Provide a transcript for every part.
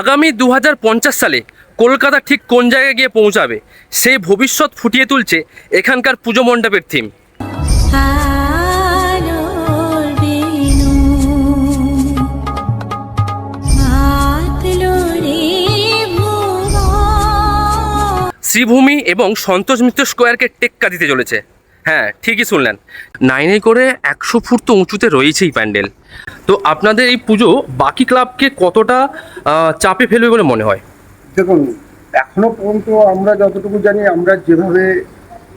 আগামী দু হাজার পঞ্চাশ সালে কলকাতা ঠিক কোন জায়গায় গিয়ে পৌঁছাবে সেই ভবিষ্যৎ ফুটিয়ে তুলছে এখানকার পুজো মণ্ডপের থিম শ্রীভূমি এবং সন্তোষ মিত্র স্কোয়ারকে টেক্কা দিতে চলেছে। হ্যাঁ ঠিকই শুনলেন। নাইনে করে একশো ফুট তো উঁচুতে রয়েছেই প্যান্ডেল। তো আপনাদের এই পুজো বাকি ক্লাবকে কতটা চাপে ফেলবে বলে মনে হয়? দেখুন এখনও পর্যন্ত আমরা যতটুকু জানি আমরা যেভাবে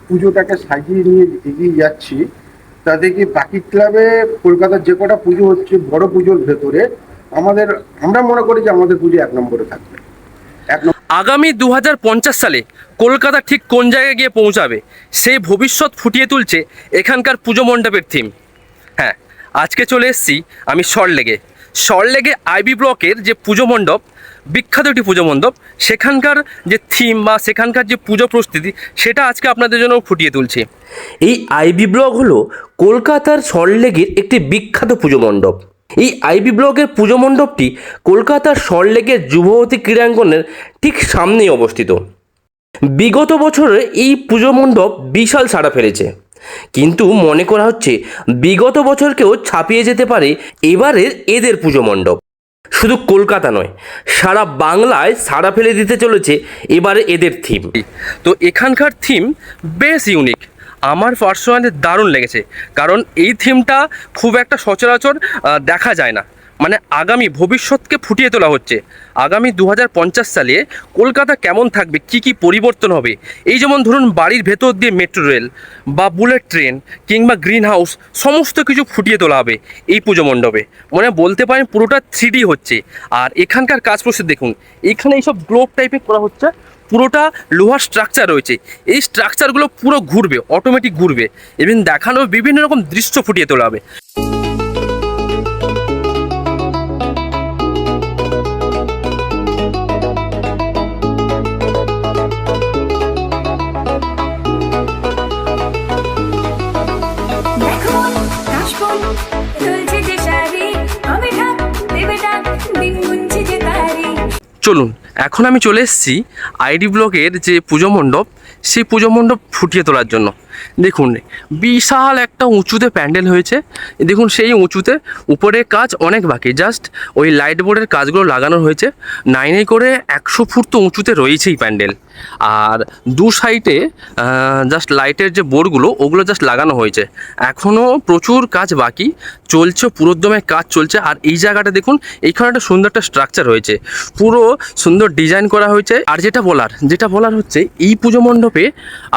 পুজোটাকে সাজিয়ে নিয়ে এগিয়ে যাচ্ছি তাতে কি বাকি ক্লাবে কলকাতার যে কটা পুজো হচ্ছে বড় পুজোর ভেতরে আমাদের আমরা মনে করি যে আমাদের পুজো এক নম্বরে থাকবে। এক আগামী দু হাজার পঞ্চাশ সালে কলকাতা ঠিক কোন জায়গায় গিয়ে পৌঁছাবে সেই ভবিষ্যৎ ফুটিয়ে তুলছে এখানকার পুজো মণ্ডপের থিম হ্যাঁ আজকে চলে এসেছি আমি সরলেগে সরলেগে আইবি ব্লকের যে পুজো মণ্ডপ, বিখ্যাত একটি পুজো মণ্ডপ, সেখানকার যে থিম বা সেখানকার যে পুজো প্রস্তুতি, সেটা আজকে আপনাদের জন্য ফুটিয়ে তুলছি। এই আইবি ব্লক হলো কলকাতার সরলেগের একটি বিখ্যাত পুজো মণ্ডপ। এই আইবি ব্লকের পুজো মণ্ডপটি কলকাতার সরলেগের যুবতী ক্রীড়াঙ্গনের ঠিক সামনেই অবস্থিত। বিগত বছরে এই পুজো মণ্ডপ বিশাল সাড়া ফেলেছে। কিন্তু মনে করা হচ্ছে বিগত বছরকেও ছাপিয়ে যেতে পারে এবারের এদের পুজো মণ্ডপ। শুধু কলকাতা নয়, সারা বাংলায় সারা ফেলে দিতে চলেছে এবারে এদের থিম তো এখানকার থিম বেশ ইউনিক আমার পার্সোনালি দারুণ লেগেছে, কারণ এই থিমটা খুব একটা সচরাচর দেখা যায় না। মানে আগামী ভবিষ্যৎকে ফুটিয়ে তোলা হচ্ছে। আগামী দু হাজার পঞ্চাশ সালে কলকাতা কেমন থাকবে? কি কি পরিবর্তন হবে? এই যেমন ধরুন বাড়ির ভেতর দিয়ে মেট্রো রেল বা বুলেট ট্রেন কিংবা গ্রিন হাউস, সমস্ত কিছু ফুটিয়ে তোলা হবে এই পুজো মণ্ডপে। মানে বলতে পারেন পুরোটা থ্রি হচ্ছে। আর এখানকার কাজ প্রসেস দেখুন, এখানে এইসব গ্লোব টাইপের করা হচ্ছে, পুরোটা লোহার স্ট্রাকচার রয়েছে। এই স্ট্রাকচারগুলো পুরো ঘুরবে অটোমেটিক ঘুরবে। এবং দেখানো বিভিন্ন রকম দৃশ্য ফুটিয়ে তোলা হবে। এখন আমি চলে এসেছি আইডি ব্লকের যে পুজো মণ্ডপ, সেই পুজো মণ্ডপ ফুটিয়ে তোলার জন্য। দেখুন, বিশাল একটা উঁচুতে প্যান্ডেল হয়েছে। দেখুন, সেই উঁচুতে উপরে কাজ অনেক বাকি। জাস্ট ওই লাইট বোর্ডের কাজগুলো লাগানো হয়েছে। নাইনে করে একশো ফুট তো উঁচুতে রয়েছেই প্যান্ডেল। আর দু সাইডে জাস্ট লাইটের যে বোর্ডগুলো ওগুলো জাস্ট লাগানো হয়েছে। এখনও প্রচুর কাজ বাকি, চলছে পুরোদমে কাজ চলছে, আর এই জায়গাটা দেখুন, এইখানে একটা সুন্দর একটা স্ট্রাকচার হয়েছে। পুরো সুন্দর ডিজাইন করা হয়েছে। আর যেটা বলার যেটা বলার হচ্ছে, এই পুজো মণ্ডপে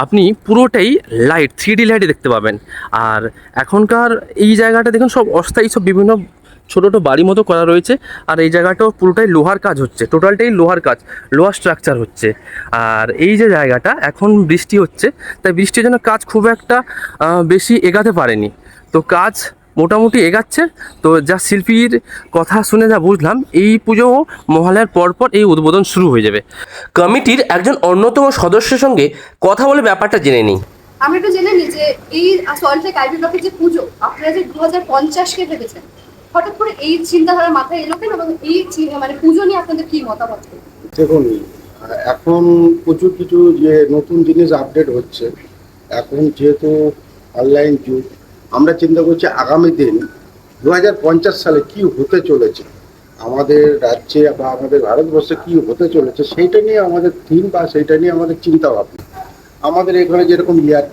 আপনি পুরোটাই লাইট থ্রি ডি লাইট দেখতে পাবেন। আর এখনকার এই জায়গাটা দেখুন, সব অস্থায়ী, সব বিভিন্ন ছোটো ছোটো বাড়ি মতো করা রয়েছে আর এই জায়গাটাও পুরোটাই লোহার কাজ হচ্ছে টোটালটাই লোহার কাজ লোহার স্ট্রাকচার হচ্ছে। আর এই যে জায়গাটা, এখন বৃষ্টি হচ্ছে, তাই বৃষ্টির জন্য কাজ খুব একটা বেশি এগাতে পারেনি। তো কাজ মোটামুটি এগাচ্ছে, তো যা শিল্পীর কথা শুনে যা বুঝলাম, এই পুজো মহালয়ার পরপর এই উদ্বোধন শুরু হয়ে যাবে। কমিটির একজন অন্যতম সদস্যের সঙ্গে কথা বলে ব্যাপারটা জেনে নিই। আমরা একটু জেনে নিই যে এই সল্টলেক আইবি ব্লকের যে পুজো, আপনারা যে দু হাজার পঞ্চাশকে ভেবেছেন হঠাৎ করে এই চিন্তাধারা মাথায় এলো কেন? এবং এই মানে পুজো নিয়ে আপনাদের কি মতামত? দেখুন, এখন প্রচুর কিছু যে নতুন জিনিস আপডেট হচ্ছে। এখন যেহেতু অনলাইন যুগ, আমরা চিন্তা করছি আগামী দিন দুহাজার পঞ্চাশ সালে কি হতে চলেছে, আমাদের রাজ্যে বা আমাদের ভারতবর্ষে কি হতে চলেছে, সেইটা নিয়ে আমাদের থিম বা সেইটা নিয়ে আমাদের চিন্তা ভাবনা আমাদের এখানে যেরকম এয়ার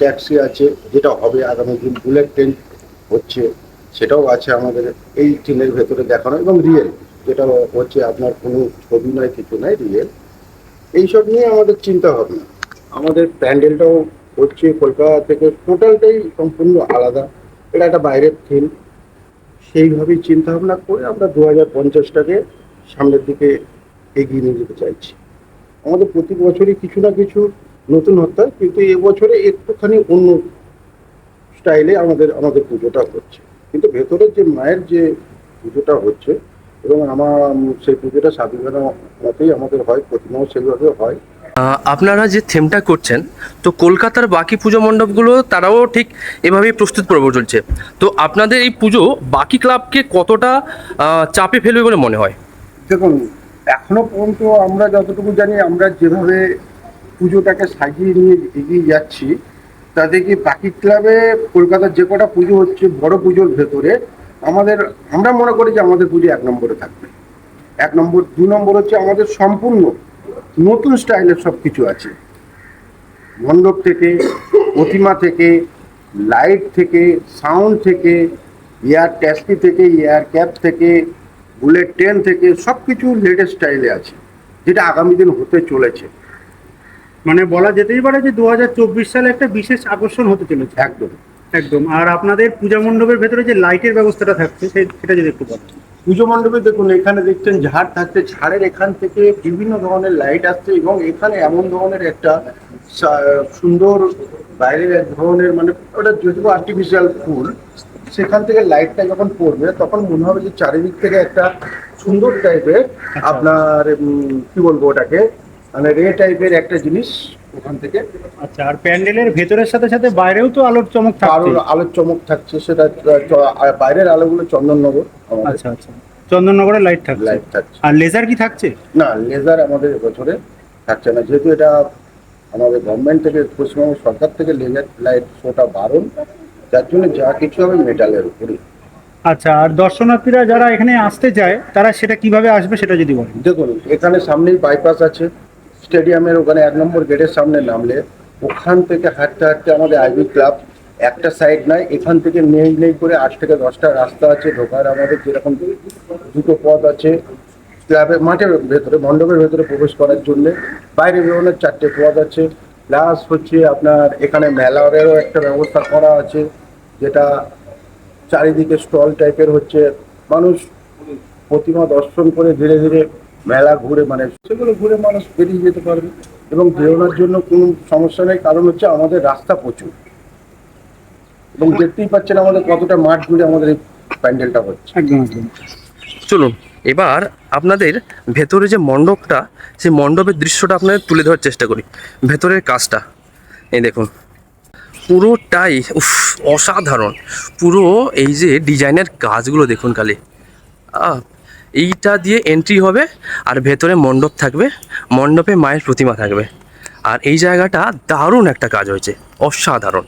ট্যাক্সি আছে, যেটা হবে আগামী দিন বুলেট ট্রেন হচ্ছে। সেটাও আছে আমাদের এই থিমের ভেতরে দেখানো এবং রিয়েল যেটা হচ্ছে আপনার কোনো ছবি নয়, কিছু নয় রিয়েল এইসব নিয়ে আমাদের চিন্তা ভাবনা আমাদের প্যান্ডেলটাও হচ্ছে কলকাতা থেকে টোটালটাই সম্পূর্ণ আলাদা। এটা একটা বাইরের থিম সেইভাবেই চিন্তা ভাবনা করে আমরা দু হাজার পঞ্চাশটাকে সামনের দিকে এগিয়ে নিয়ে যেতে চাইছি। আমাদের প্রতি বছরই কিছু না কিছু নতুন হতে হয় কিন্তু এবছরে একটুখানি অন্য স্টাইলে আমাদের আমাদের পুজোটা হচ্ছে। কিন্তু ভেতরের যে মায়ের যে পুজোটা হচ্ছে এবং আমার সেই পুজোটা স্বাধীনতা মতেই আমাদের হয় প্রতিমাও সেভাবে হয়। আপনারা যে থেমটা করছেন তো কলকাতার বাকি পুজো মণ্ডপগুলো তারাও ঠিক এভাবেই প্রস্তুত পর্ব চলছে। তো আপনাদের এই পুজো বাকি ক্লাবকে কতটা চাপে ফেলবে বলে মনে হয়? দেখুন এখনও পর্যন্ত আমরা যতটুকু জানি আমরা যেভাবে পুজোটাকে সাজিয়ে নিয়ে এগিয়ে যাচ্ছি তাতে কি বাকি ক্লাবে কলকাতার যে কটা পুজো হচ্ছে, বড় পুজোর ভেতরে, আমাদের, আমরা মনে করি যে আমাদের পুজো এক নম্বরে থাকবে। এক নম্বর, দু নম্বর হচ্ছে আমাদের সম্পূর্ণ নতুন স্টাইলের সব কিছু আছে। মণ্ডপ থেকে, প্রতিমা থেকে, লাইট থেকে, সাউন্ড থেকে, এয়ার ট্যাক্সি থেকে, এয়ার ক্যাব থেকে, বুলেট ট্রেন থেকে সব কিছু লেটেস্ট স্টাইলে আছে, যেটা আগামী দিন হতে চলেছে। মানে বলা যেতেই পারে যে দুহাজার চব্বিশ সালে একটা বিশেষ আকর্ষণ হতে চলেছে। একদম। একদম। আর আপনাদের পূজা মণ্ডপের ভেতরে যে লাইটের ব্যবস্থাটা থাকছে সেটা যদি একটু বলেন। পুজো মণ্ডপে দেখুন এখানে দেখছেন ঝাড় থাকছে। ঝাড়ের এখান থেকে বিভিন্ন ধরনের লাইট আসছে এবং এখানে এমন ধরনের একটা সুন্দর বাইরের এক ধরনের মানে ওটা যেহেতু আর্টিফিশিয়াল ফুল সেখান থেকে লাইটটা যখন পড়বে তখন মনে হবে যে চারিদিক থেকে একটা সুন্দর টাইপের আপনার কি বলব ওটাকে? মানে রে টাইপের একটা জিনিস ওখান থেকে। আচ্ছা আর প্যান্ডেলের ভেতরের সাথে সাথে বাইরেও তো আলোর চমক থাকছে? আলোর চমক থাকছে সেটা বাইরের আলোগুলো চন্দননগর আচ্ছা আচ্ছা। চন্দননগরের লাইট থাকছে? লাইট থাকছে। আর লেজার কি থাকছে? না লেজার আমাদের এবছরে থাকছে না। যেহেতু এটা আমাদের গভর্নমেন্ট থেকে পশ্চিমবঙ্গ সরকার থেকে লেজার লাইট শোটা বারণ যার জন্য যা কিছু হবে মেটালের উপরে আচ্ছা আর দর্শনার্থীরা যারা এখানে আসতে চায় তারা সেটা কীভাবে আসবে সেটা যদি বলেন। দেখুন এখানে সামনেই বাইপাস আছে। স্টেডিয়ামের ওখানে এক নম্বর গেটের সামনে নামলে, ওখান থেকে হাঁটতে হাঁটতে আমাদের আইবি ক্লাব একটা সাইড নয়, এখান থেকে নেই নেই করে আট থেকে দশটা রাস্তা আছে, ঢোকার আমাদের যেরকম দুটো পথ আছে। ক্লাবের মাঠের ভেতরে, মণ্ডপের ভেতরে প্রবেশ করার জন্য বাইরে বেরোনোর চারটে পথ আছে। প্লাস হচ্ছে আপনার এখানে মেলারেরও একটা ব্যবস্থা করা আছে, যেটা চারিদিকে স্টল টাইপের হচ্ছে। মানুষ প্রতিমা দর্শন করে ধীরে ধীরে মেলা ঘুরে মানে সেগুলো ঘুরে মানুষ বেরিয়ে যেতে পারবে। এবং বেরোনোর জন্য কোনো সমস্যা নেই কারণ হচ্ছে আমাদের রাস্তা প্রচুর। এবং দেখতেই পাচ্ছেন আমাদের কতটা মাঠ ঘুরে আমাদের এই প্যান্ডেলটা হচ্ছে। চলুন এবার আপনাদের ভেতরে যে মণ্ডপটা সেই মণ্ডপের দৃশ্যটা আপনাদের তুলে ধরার চেষ্টা করি। ভেতরের কাজটা এই দেখুন। পুরোটাই উফ অসাধারণ। পুরো এই যে ডিজাইনের কাজগুলো দেখুন খালি। আহ, এইটা দিয়ে এন্ট্রি হবে আর ভেতরে মণ্ডপ থাকবে। মণ্ডপে মায়ের প্রতিমা থাকবে। আর এই জায়গাটা দারুণ একটা কাজ হয়েছে। অসাধারণ।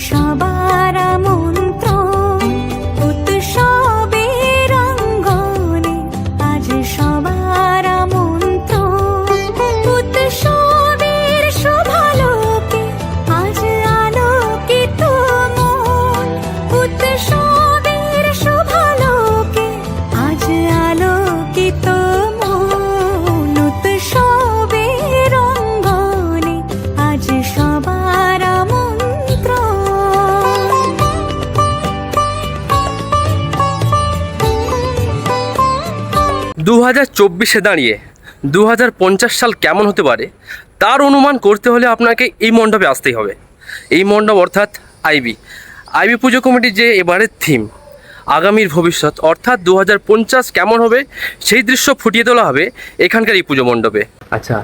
সবার মন্ত্র হাজার চব্বিশে দাঁড়িয়ে দু হাজার পঞ্চাশ সাল কেমন হতে পারে তার অনুমান করতে হলে আপনাকে এই মণ্ডপে আসতেই হবে। এই মণ্ডপ অর্থাৎ আইবি আইবি পুজো কমিটির যে এবারের থিম আগামীর ভবিষ্যৎ অর্থাৎ দু পঞ্চাশ কেমন হবে সেই দৃশ্য ফুটিয়ে তোলা হবে এখানকার এই পুজো মণ্ডপে। আচ্ছা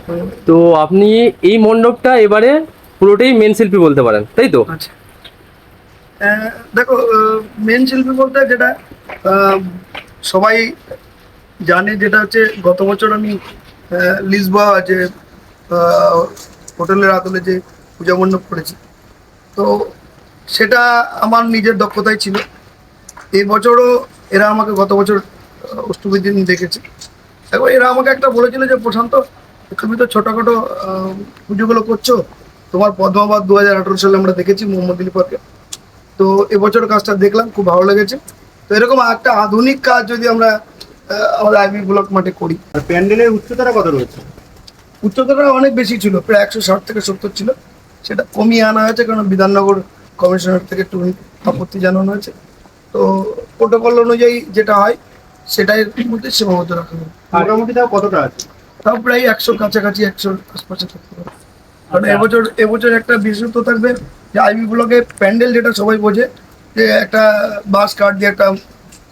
তো আপনি এই মণ্ডপটা এবারে পুরোটাই মেন শিল্পী বলতে পারেন তাই তো? আচ্ছা। দেখো মেন শিল্পী বলতে যেটা সবাই জানে যেটা হচ্ছে গত বছর আমি লিসবা যে হোটেলের আদলে যে পূজা মণ্ডপ করেছি। তো সেটা আমার নিজের দক্ষতাই ছিল। এই বছরও এরা আমাকে গত বছর অষ্টমীর দিন দেখেছে। দেখো এরা আমাকে একটা বলেছিল যে, প্রশান্ত, তুমি তো ছোটখাটো পুজোগুলো করছ। তোমার পদ্মাবাদ দু হাজার আঠারো সালে আমরা দেখেছি মোহাম্মদ আলী পার্কে তো এবছর কাজটা দেখলাম, খুব ভালো লেগেছে। তো এরকম একটা আধুনিক কাজ যদি আমরা আহ, আমাদের আইবি ব্লক মাঠে করি। আর প্যান্ডেলের উচ্চতাটা কত রয়েছে? উচ্চতাটা অনেক বেশি ছিল প্রায় একশো ষাট থেকে সত্তর ছিল। সেটা কমিয়ে আনা হয়েছে কারণ বিধাননগর কমিশনার থেকে একটু আপত্তি জানানো হয়েছে। তো প্রোটোকল অনুযায়ী যেটা হয় সেটাই মধ্যে সীমাবদ্ধ রাখা হবে। মোটামুটি তাও কতটা আছে? তাও প্রায় একশো কাছাকাছি একশোর আশপাশে থাকতে পারে। কারণ আচ্ছা। এবছর এবছর একটা বিশেষত্ব থাকবে যে আইবি ব্লকে প্যান্ডেল যেটা সবাই বোঝে যে একটা বাস কার্ড দিয়ে একটা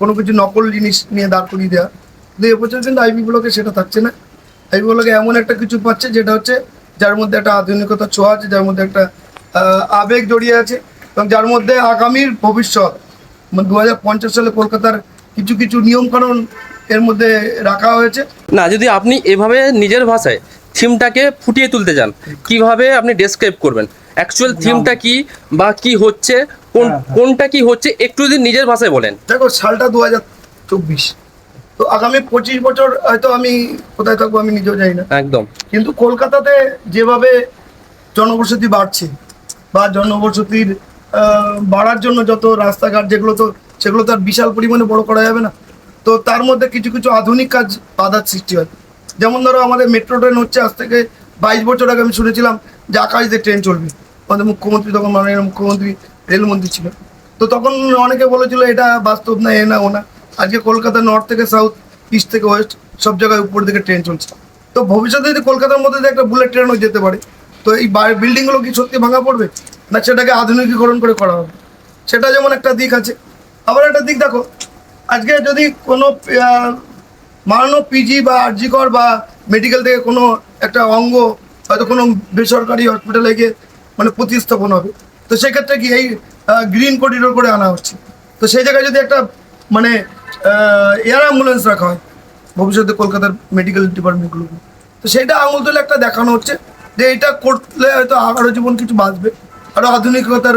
কোনো কিছু নকল জিনিস নিয়ে দাঁড় করিয়ে দেওয়া কিন্তু এবছর কিন্তু আইবি ব্লকে সেটা থাকছে না। আইবি ব্লকে এমন একটা কিছু পাচ্ছে যেটা হচ্ছে যার মধ্যে একটা আধুনিকতা ছোঁয়া আছে যার মধ্যে একটা আবেগ জড়িয়ে আছে এবং যার মধ্যে আগামীর ভবিষ্যৎ মানে দু হাজার পঞ্চাশ সালে কলকাতার কিছু কিছু নিয়মকানুন এর মধ্যে রাখা হয়েছে। না যদি আপনি এভাবে নিজের ভাষায় থিমটাকে ফুটিয়ে তুলতে চান কীভাবে আপনি ডেসক্রাইব করবেন? অ্যাকচুয়াল থিমটা কি বা কি হচ্ছে? কোন হ্যাঁ, হ্যাঁ। কোনটা কি হচ্ছে একটু যদি নিজের ভাষায় বলেন। দেখো সালটা দু হাজার চব্বিশ। তো আগামী পঁচিশ বছর হয়তো আমি কোথায় থাকব আমি নিজেও জানি না। একদম। কিন্তু কলকাতাতে যেভাবে জনবসতি বাড়ছে বা জনবসতির আহ, বাড়ার জন্য যত রাস্তাঘাট যেগুলো তো সেগুলো তো আর বিশাল পরিমাণে বড় করা যাবে না। তো তার মধ্যে কিছু কিছু আধুনিক কাজ বাধার সৃষ্টি হয়। যেমন ধরো আমাদের মেট্রো ট্রেন হচ্ছে আজ থেকে বাইশ বছর আগে আমি শুনেছিলাম যে আকাশ দিয়ে ট্রেন চলবে। আমাদের মুখ্যমন্ত্রী তখন মাননীয় মুখ্যমন্ত্রী রেলমন্ত্রী ছিল। তো তখন অনেকে বলেছিল, এটা বাস্তব না, এ না, ও না। আজকে কলকাতা নর্থ থেকে সাউথ ইস্ট থেকে ওয়েস্ট সব জায়গায় উপর দিকে ট্রেন চলছে। তো ভবিষ্যতে যদি কলকাতার মধ্যে একটা বুলেট ট্রেনও যেতে পারে, তো এই বিল্ডিংগুলো কি সত্যি ভাঙা পড়বে? না সেটাকে আধুনিকীকরণ করে করা হবে? সেটা যেমন একটা দিক আছে। আবার একটা দিক দেখো, আজকে যদি কোনো মানব পিজি বা আরজিকর বা মেডিকেল থেকে কোনো একটা অঙ্গ, হয়তো কোনো বেসরকারি হসপিটালে গিয়ে মানে প্রতিস্থাপন হবে। তো সেক্ষেত্রে কি এই গ্রিন করিডোর করে আনা হচ্ছে। তো সেই জায়গায় যদি একটা মানে এয়ার অ্যাম্বুলেন্স রাখা হয়, ভবিষ্যতে কলকাতার মেডিকেল ডিপার্টমেন্টগুলো তো সেটা আঙুল তুলে একটা দেখানো হচ্ছে যে এটা করলে হয়তো আরও জীবন কিছু বাঁচবে আরও আধুনিকতার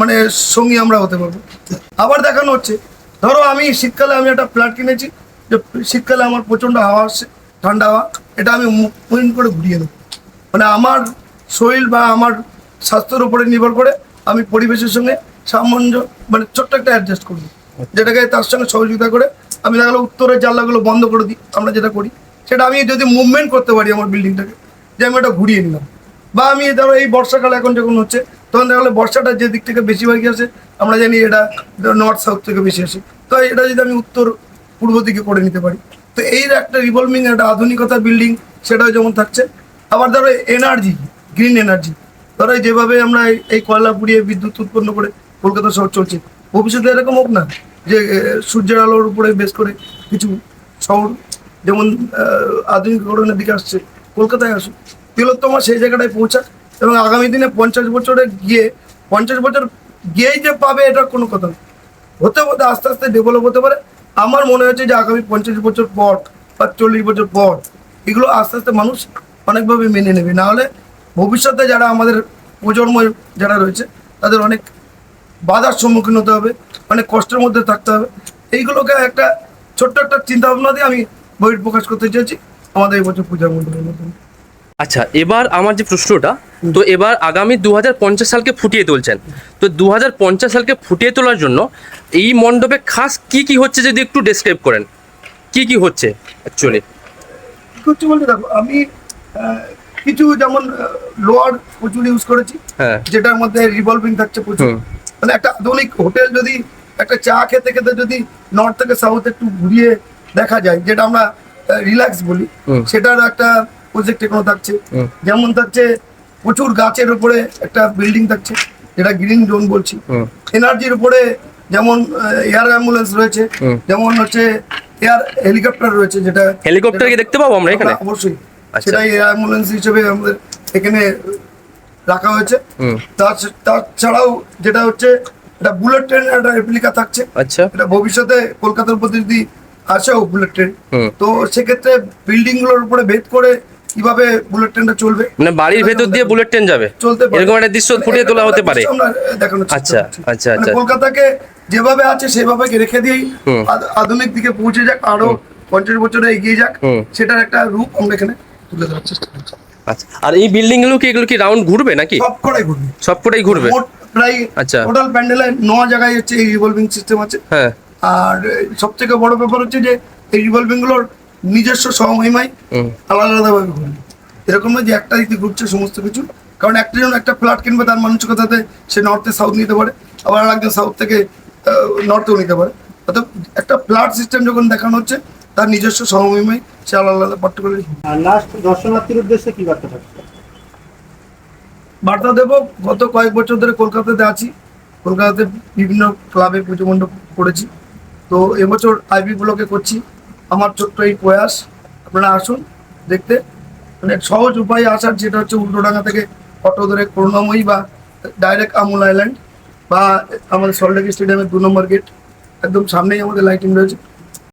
মানে সঙ্গী আমরা হতে পারব। আবার দেখানো হচ্ছে, ধরো আমি শীতকালে আমি একটা ফ্ল্যাট কিনেছি, যে শীতকালে আমার প্রচণ্ড হাওয়া আসছে, ঠান্ডা হাওয়া, এটা আমি মুহিন করে ঘুরিয়ে দেবো। মানে আমার শরীর বা আমার স্বাস্থ্যের উপরে নির্ভর করে আমি পরিবেশের সঙ্গে সামঞ্জস্য মানে ছোট্ট একটা অ্যাডজাস্ট করব। যেটাকে তার সঙ্গে সহযোগিতা করে আমি দেখা গেলো উত্তরের জানলাগুলো বন্ধ করে দিই আমরা যেটা করি সেটা আমি যদি মুভমেন্ট করতে পারি আমার বিল্ডিংটাকে যে আমি ওটা ঘুরিয়ে নিলাম। বা আমি ধরো এই বর্ষাকাল এখন যখন হচ্ছে তখন দেখা গেলো বর্ষাটা যে দিক থেকে বেশিরভাগই আসে আমরা জানি এটা নর্থ সাউথ থেকে বেশি আসে। তো এটা যদি আমি উত্তর পূর্ব দিকে করে নিতে পারি তো এই একটা রিভলভিং একটা আধুনিকতার বিল্ডিং সেটাও যেমন থাকছে। আবার ধরো এনার্জি গ্রিন এনার্জি ধরো যেভাবে আমরা এই- কয়লা পুড়িয়ে বিদ্যুৎ উৎপন্ন করে কলকাতা শহর চলছে ভবিষ্যতে এরকম হোক না যে সূর্যের আলোর উপরে বেশ করে কিছু শহর যেমন আহ, আধুনিকীকরণের দিকে আসছে কলকাতায় আসুক। তিলোত্তমা সেই জায়গাটায় পৌঁছাক এবং আগামী দিনে পঞ্চাশ বছরে গিয়ে পঞ্চাশ বছর গিয়েই যে পাবে এটা কোনো কথা না। হতে হতে আস্তে আস্তে ডেভেলপ হতে পারে। আমার মনে হচ্ছে যে আগামী পঞ্চাশ বছর পর বা চল্লিশ বছর পর এগুলো আস্তে আস্তে মানুষ অনেকভাবে মেনে নেবে। না হলে ভবিষ্যতে যারা আমাদের প্রজন্ম যারা রয়েছে তাদের অনেক বাধার সম্মুখীন হতে হবে অনেক কষ্টের মধ্যে থাকতে হবে। এইগুলোকে একটা ছোট্ট একটা চিন্তা ভাবনা দিয়ে আমি বই প্রকাশ করতে চেয়েছি আমাদের এই বছর পূজার মন্দিরের মাধ্যমে। আচ্ছা এবার আমার যে প্রশ্নটা তো এবার আগামী দু হাজার পঞ্চাশ সালকে ফুটিয়ে তুলছেন। তো দু হাজার পঞ্চাশ সালকে ফুটিয়ে তোলার জন্য এই মণ্ডপে খাস কি কি হচ্ছে যদি একটু ডেসক্রাইব করেন? কি কি হচ্ছে অ্যাকচুয়ালি কি করছি বলতে দেখো আমি কিছু যেমন লোয়ার প্রচুর ইউজ করেছি হ্যাঁ। যেটার মধ্যে রিভলভিং থাকছে প্রচুর। মানে একটা আধুনিক হোটেল যদি একটা চা খেতে খেতে যদি নর্থ থেকে সাউথ একটু ঘুরিয়ে দেখা যায় যেটা আমরা রিল্যাক্স বলি। সেটার একটা প্রজেক্ট এখানে থাকছে। যেমন থাকছে প্রচুর গাছের উপরে একটা বিল্ডিং থাকছে যেটা গ্রিন জোন বলছি। এনার্জির উপরে যেমন এয়ার অ্যাম্বুলেন্স রয়েছে যেমন হচ্ছে এয়ার হেলিকপ্টার রয়েছে যেটা হেলিকপ্টার কি দেখতে পাবো আমরা এখানে? অবশ্যই। সেটাই এয়ার অ্যাম্বুলেন্স হিসেবে আমাদের এখানে রাখা হয়েছে। তাছাড়াও যেটা হচ্ছে এটা বুলেট ট্রেন একটা রেপ্লিকা থাকছে। আচ্ছা। এটা ভবিষ্যতে কলকাতার প্রতি যদি আসেও বুলেট ট্রেন তো সেক্ষেত্রে বিল্ডিংগুলোর উপরে ভেদ করে কীভাবে বুলেট ট্রেনটা চলবে? মানে বাড়ির ভেতর দিয়ে বুলেট ট্রেন যাবে? চলতে পারে। এরকম একটা দৃশ্য মানে ফুটিয়ে তোলা হতে পারে। চেষ্টা আচ্ছা, আচ্ছা, মানে আচ্ছা। কলকাতাকে যেভাবে আছে সেভাবে রেখে দিয়েই আধুনিক দিকে পৌঁছে যাক আরও পঞ্চাশ বছরে এগিয়ে যাক সেটার একটা রূপ আমরা এখানে তুলে ধরার চেষ্টা করছি। আচ্ছা আর এই বিল্ডিংগুলো কি এগুলো কি রাউন্ড ঘুরবে নাকি? সব কটাই ঘুরবে। সবকটাই ঘুরবে? প্রায় আচ্ছা। টোটাল প্যান্ডেলে ন জায়গায় হচ্ছে এই রিভলভিং সিস্টেম আছে। হ্যাঁ। আর সব থেকে বড় ব্যাপার হচ্ছে যে এই রিভলভিংগুলোর নিজস্ব সমহিমায় আলাদা আলাদা ভাবে ঘুরবে। এরকম না যে একটা দিকে ঘুরছে সমস্ত কিছু। কারণ একটা জন একটা ফ্ল্যাট কিনবে তার মানসিকতাতে সে নর্থে সাউথ নিতে পারে। আবার আর একজন সাউথ থেকে নর্থেও নিতে পারে। অর্থাৎ একটা ফ্ল্যাট সিস্টেম যখন দেখানো হচ্ছে তার নিজস্ব সমহিমায় সে আলাদা পার্টিকুলারলি আর লাস্ট দর্শনার্থীর উদ্দেশ্যে কি বার্তা থাকবে? বার্তা দেব গত কয়েক বছর ধরে কলকাতাতে আছি। কলকাতাতে বিভিন্ন ক্লাবে পুজো মণ্ডপ করেছি। তো এবছর আইবি ব্লকে করছি। আমার ছোট্ট এই প্রয়াস আপনারা আসুন দেখতে। মানে সহজ উপায়ে আসার যেটা হচ্ছে উল্টোডাঙ্গা থেকে অটো ধরে করুণাময়ী বা ডাইরেক্ট আমুল আইল্যান্ড বা আমাদের সল্টলেক স্টেডিয়ামের দু নম্বর গেট একদম সামনেই আমাদের লাইটিং রয়েছে।